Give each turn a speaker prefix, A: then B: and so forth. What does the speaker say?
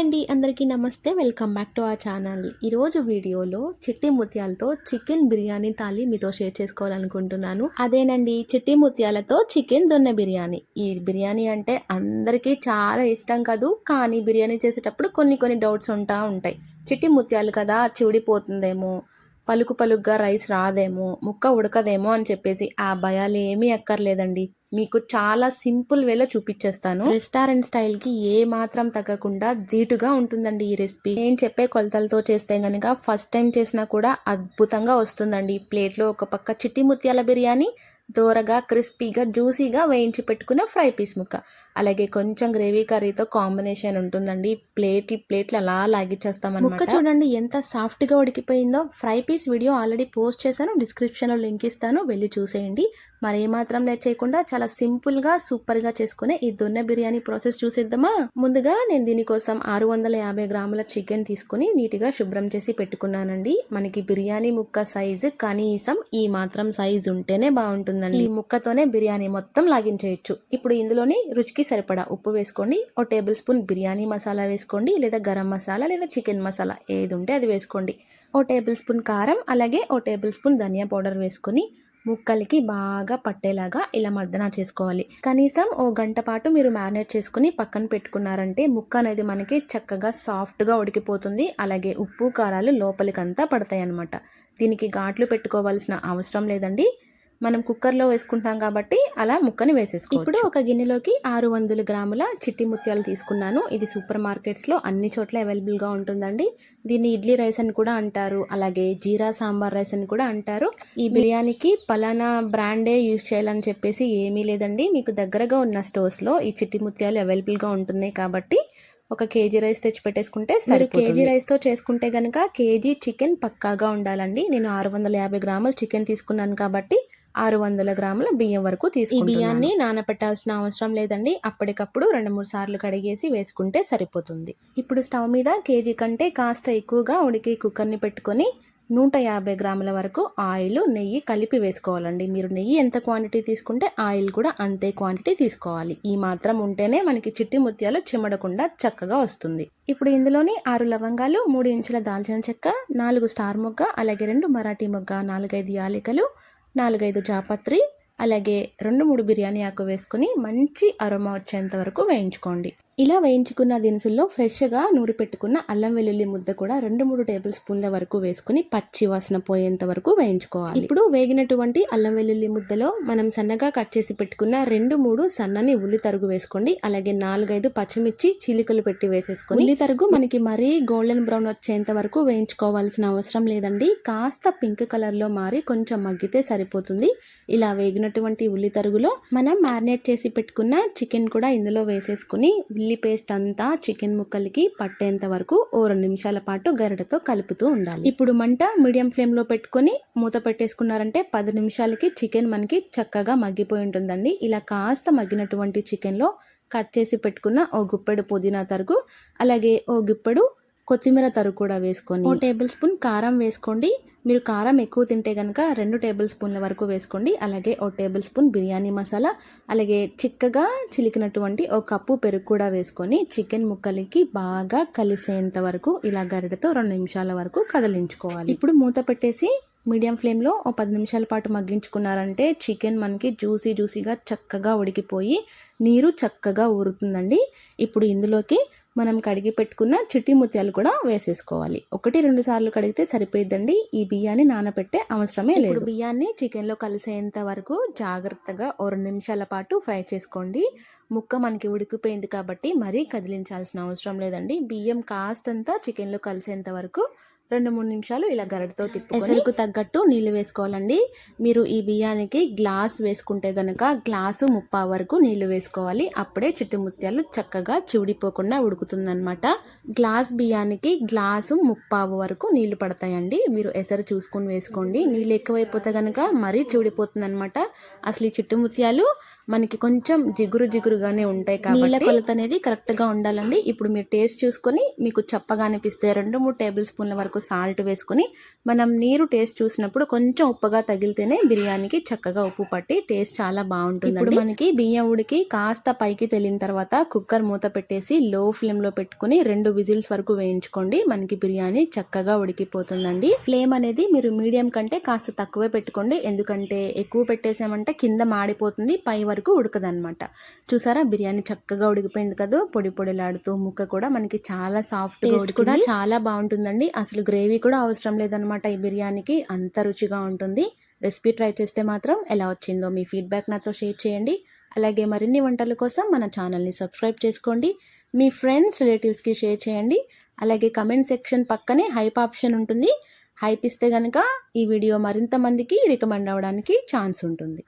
A: అండి అందరికీ నమస్తే. వెల్కమ్ బ్యాక్ టు ఆ ఛానల్. ఈరోజు వీడియోలో చిట్టి ముత్యాలతో చికెన్ బిర్యానీ తాలి మీతో షేర్ చేసుకోవాలనుకుంటున్నాను. అదేనండి చిట్టి ముత్యాలతో చికెన్ దొన్న బిర్యానీ. ఈ బిర్యానీ అంటే అందరికీ చాలా ఇష్టం కాదు కానీ బిర్యానీ చేసేటప్పుడు కొన్ని కొన్ని డౌట్స్ ఉంటా ఉంటాయి. చిట్టి ముత్యాలు కదా చివిడిపోతుందేమో. పలుకు పలుగ్గా రైస్ రాదేమో ముక్క ఉడకదేమో అని చెప్పేసి ఆ భయాలు ఏమీ అక్కర్లేదండి. మీకు చాలా సింపుల్ వేలో చూపించేస్తాను రెస్టారెంట్ స్టైల్కి ఏ మాత్రం తగ్గకుండా ధీటుగా ఉంటుందండి ఈ రెసిపీ. నేను చెప్పే కొలతలతో చేస్తే గనక ఫస్ట్ టైం చేసినా కూడా అద్భుతంగా వస్తుందండి. ప్లేట్లో ఒక పక్క చిట్టి ముత్యాల బిర్యానీ దోరగా క్రిస్పీగా జ్యూసీగా వేయించి పెట్టుకున్న ఫ్రై పీస్ ముక్క. అలాగే కొంచెం గ్రేవీ కర్రీతో కాంబినేషన్ ఉంటుందండి. ప్లేట్లు ప్లేట్లు అలా లాగిచ్చేస్తాం ముక్క చూడండి ఎంత సాఫ్ట్గా ఉడికిపోయిందో. Fry piece video already post చేశాను డిస్క్రిప్షన్లో లింక్ ఇస్తాను వెళ్ళి చూసేయండి. మరి ఏమాత్రం లేట్ చేయకుండా చాలా సింపుల్గా సూపర్గా చేసుకునే ఈ దొన్నె బిర్యానీ ప్రాసెస్ చూసేద్దామా? ముందుగా నేను దీనికోసం ఆరు వందల యాభై గ్రాముల చికెన్ తీసుకుని నీట్గా శుభ్రం చేసి పెట్టుకున్నానండి. మనకి బిర్యానీ ముక్క సైజు కనీసం ఈ మాత్రం సైజు ఉంటేనే బాగుంటుందండి. ఈ ముక్కతోనే బిర్యానీ మొత్తం లాగించేయచ్చు. ఇప్పుడు ఇందులోని రుచికి సరిపడా ఉప్పు వేసుకోండి ఓ టేబుల్ స్పూన్ బిర్యానీ మసాలా వేసుకోండి లేదా గరం మసాలా లేదా చికెన్ మసాలా ఏది ఉంటే అది వేసుకోండి. ఓ టేబుల్ స్పూన్ కారం అలాగే ఓ టేబుల్ స్పూన్ ధనియా పౌడర్ వేసుకొని ముక్కలకి బాగా పట్టేలాగా ఇలా మర్దన చేసుకోవాలి. కనీసం ఓ గంట పాటు మీరు మ్యారినేట్ చేసుకుని పక్కన పెట్టుకున్నారంటే ముక్క అనేది మనకి చక్కగా సాఫ్ట్గా ఉడికిపోతుంది. అలాగే ఉప్పు కారాలు లోపలికంతా పడతాయి అన్నమాట దీనికి ఘాట్లు పెట్టుకోవాల్సిన అవసరం లేదండి. మనం కుక్కర్లో వేసుకుంటాం కాబట్టి అలా ముక్కని వేసేసుకో ఇప్పుడు ఒక గిన్నెలోకి ఆరు వందల గ్రాముల చిట్టి ముత్యాలు తీసుకున్నాను. ఇది సూపర్ మార్కెట్స్లో అన్ని చోట్ల అవైలబుల్గా ఉంటుందండి. దీన్ని ఇడ్లీ రైస్ అని కూడా అంటారు. అలాగే జీరా సాంబార్ రైస్ అని కూడా అంటారు. ఈ బిర్యానీకి పలానా బ్రాండే యూజ్ చేయాలని చెప్పేసి ఏమీ లేదండి. మీకు దగ్గరగా ఉన్న స్టోర్స్లో ఈ చిట్టి ముత్యాలు అవైలబుల్గా ఉంటున్నాయి కాబట్టి ఒక కేజీ రైస్ తెచ్చి పెట్టేసుకుంటే సరే కేజీ రైస్తో చేసుకుంటే కనుక కేజీ చికెన్ పక్కాగా ఉండాలండి. నేను ఆరు వందల యాభై గ్రాములు చికెన్ తీసుకున్నాను కాబట్టి ఆరు వందల గ్రాముల బియ్యం వరకు తీసుకు ఈ బియ్యాన్ని నానబెట్టాల్సిన అవసరం లేదండి. అప్పటికప్పుడు రెండు మూడు సార్లు కడిగేసి వేసుకుంటే సరిపోతుంది. ఇప్పుడు స్టవ్ మీద కేజీ కంటే కాస్త ఎక్కువగా ఉడికి కుక్కర్ని పెట్టుకొని నూట యాభై గ్రాముల వరకు ఆయిల్ నెయ్యి కలిపి వేసుకోవాలండి. మీరు నెయ్యి ఎంత క్వాంటిటీ తీసుకుంటే ఆయిల్ కూడా అంతే క్వాంటిటీ తీసుకోవాలి. ఈ మాత్రం ఉంటేనే మనకి చిట్టి ముత్యాలు చిమ్మడకుండా చక్కగా వస్తుంది. ఇప్పుడు ఇందులోని ఆరు లవంగాలు మూడు ఇంచుల దాల్చిన చెక్క నాలుగు స్టార్ మొగ్గ అలాగే రెండు మరాఠీ మొగ్గ నాలుగైదు యాలికలు నాలుగైదు జాపత్రి అలాగే రెండు మూడు బిర్యానీ ఆకు వేసుకొని మంచి అరోమా వచ్చేంత వరకు వేయించుకోండి. ఇలా వేయించుకున్న దినుసుల్లో ఫ్రెష్గా నూరి పెట్టుకున్న అల్లం వెల్లుల్లి ముద్ద కూడా రెండు మూడు టేబుల్ స్పూన్ల వరకు వేసుకుని పచ్చి వాసన పోయేంత వరకు వేయించుకోవాలి. ఇప్పుడు వేగినటువంటి అల్లం వెల్లుల్లి ముద్దలో మనం సన్నగా కట్ చేసి పెట్టుకున్న రెండు మూడు సన్నని ఉల్లి తరుగు వేసుకోండి. అలాగే నాలుగైదు పచ్చిమిర్చి చిలికలు పెట్టి వేసేసుకొని ఉల్లి తరుగు మనకి మరీ గోల్డెన్ బ్రౌన్ వచ్చేంత వరకు వేయించుకోవాల్సిన అవసరం లేదండి. కాస్త పింక్ కలర్లో మారి కొంచెం మగ్గితే సరిపోతుంది. ఇలా వేగినటువంటి ఉల్లి తరుగులో మనం మ్యారినేట్ చేసి పెట్టుకున్న చికెన్ కూడా ఇందులో వేసేసుకుని చిల్లీ పేస్ట్ అంతా చికెన్ ముక్కలకి పట్టేంత వరకు ఓ రెండు నిమిషాల పాటు గరిటతో కలుపుతూ ఉండాలి. ఇప్పుడు మంట మీడియం ఫ్లేమ్లో పెట్టుకొని మూత పెట్టేసుకున్నారంటే పది నిమిషాలకి చికెన్ మనకి చక్కగా మగ్గిపోయి ఉంటుందండి. ఇలా కాస్త మగ్గినటువంటి చికెన్లో కట్ చేసి పెట్టుకున్న ఓ గుప్పెడు పుదీనా తరుగు అలాగే ఓ గుప్పెడు కొత్తిమీర తరుగు కూడా వేసుకొని ఓ టేబుల్ స్పూన్ కారం వేసుకోండి. మీరు కారం ఎక్కువ తింటే కనుక రెండు టేబుల్ స్పూన్ల వరకు వేసుకోండి. అలాగే ఓ టేబుల్ స్పూన్ బిర్యానీ మసాలా అలాగే చిక్కగా చిలికినటువంటి ఓ కప్పు పెరుగు కూడా వేసుకొని చికెన్ ముక్కలకి బాగా కలిసేంత వరకు ఇలా గరిటతో రెండు నిమిషాల వరకు కదిలించుకోవాలి. ఇప్పుడు మూత పెట్టేసి మీడియం ఫ్లేమ్లో ఓ పది నిమిషాల పాటు మగ్గించుకున్నారంటే చికెన్ మనకి జ్యూసీ జ్యూసీగా చక్కగా ఉడికిపోయి నీరు చక్కగా ఊరుతుందండి. ఇప్పుడు ఇందులోకి మనం కడిగి పెట్టుకున్న చిట్టి ముత్యాలు కూడా వేసేసుకోవాలి. ఒకటి రెండు సార్లు కడిగితే సరిపోయిద్దండి. ఈ బియ్యాన్ని నానబెట్టే అవసరమే లేదు. బియ్యాన్ని చికెన్లో కలిసేంత వరకు జాగ్రత్తగా ఓ రెండు నిమిషాల పాటు ఫ్రై చేసుకోండి. ముక్క మనకి ఉడికిపోయింది కాబట్టి మరీ కదిలించాల్సిన అవసరం లేదండి. బియ్యం కాస్తంతా చికెన్లో కలిసేంత వరకు రెండు మూడు నిమిషాలు ఇలా గరటితో తిప్పుకొని ఎసరుకు తగ్గట్టు నీళ్ళు వేసుకోవాలండి. మీరు ఈ బియ్యానికి గ్లాస్ వేసుకుంటే గనక గ్లాసు ముప్పా వరకు నీళ్ళు వేసుకోవాలి. అప్పుడే చిట్టు ముత్యాలు చక్కగా చివిడిపోకుండా ఉడుకుతుందనమాట గ్లాస్ బియ్యానికి గ్లాసు ముప్పావు వరకు నీళ్ళు పడతాయండి. మీరు ఎసరు చూసుకొని వేసుకోండి. నీళ్ళు ఎక్కువైపోతే గనక మరీ చివిడిపోతుంది అసలు ఈ చిట్టు ముత్యాలు మనకి కొంచెం జిగురు జిగురుగానే ఉంటాయి కాబట్టి నీళ్ళ కొలత అనేది కరెక్ట్గా ఉండాలండి. ఇప్పుడు మీరు టేస్ట్ చూసుకొని మీకు చప్పగా అనిపిస్తే రెండు మూడు టేబుల్ స్పూన్ల వరకు వరకు సాల్ట్ వేసుకొని మనం నీరు టేస్ట్ చూసినప్పుడు కొంచెం ఉప్పగా తగిలితేనే బిర్యానీకి చక్కగా ఉప్పు పట్టి టేస్ట్ చాలా బాగుంటుంది ఇప్పుడు మనకి బియ్యం ఉడికి కాస్త పైకి తెలిన తర్వాత కుక్కర్ మూత పెట్టేసి లో ఫ్లేమ్లో పెట్టుకుని రెండు విజిల్స్ వరకు వేయించుకోండి. మనకి బిర్యానీ చక్కగా ఉడికిపోతుందండి. ఫ్లేమ్ అనేది మీరు మీడియం కంటే కాస్త తక్కువే పెట్టుకోండి. ఎందుకంటే ఎక్కువ పెట్టేసామంటే కింద మాడిపోతుంది పై వరకు ఉడకదనమాట చూసారా? బిర్యానీ చక్కగా ఉడికిపోయింది కదా? పొడి పొడిలాడుతూ ముక్క కూడా మనకి చాలా సాఫ్ట్ టేస్ట్ కూడా చాలా బాగుంటుందండి. అసలు గ్రేవీ కూడా అవసరం లేదనమాట ఈ బిర్యానీకి. అంత రుచిగా ఉంటుంది. రెసిపీ ట్రై చేస్తే మాత్రం ఎలా వచ్చిందో మీ ఫీడ్బ్యాక్ నాతో షేర్ చేయండి. అలాగే మరిన్ని వంటల కోసం మన ఛానల్ని సబ్స్క్రైబ్ చేసుకోండి. మీ ఫ్రెండ్స్ రిలేటివ్స్కి షేర్ చేయండి. అలాగే కమెంట్ సెక్షన్ పక్కనే హైప్ ఆప్షన్ ఉంటుంది. హైప్ ఇస్తే కనుక ఈ వీడియో మరింత మందికి రికమెండ్ అవ్వడానికి ఛాన్స్ ఉంటుంది.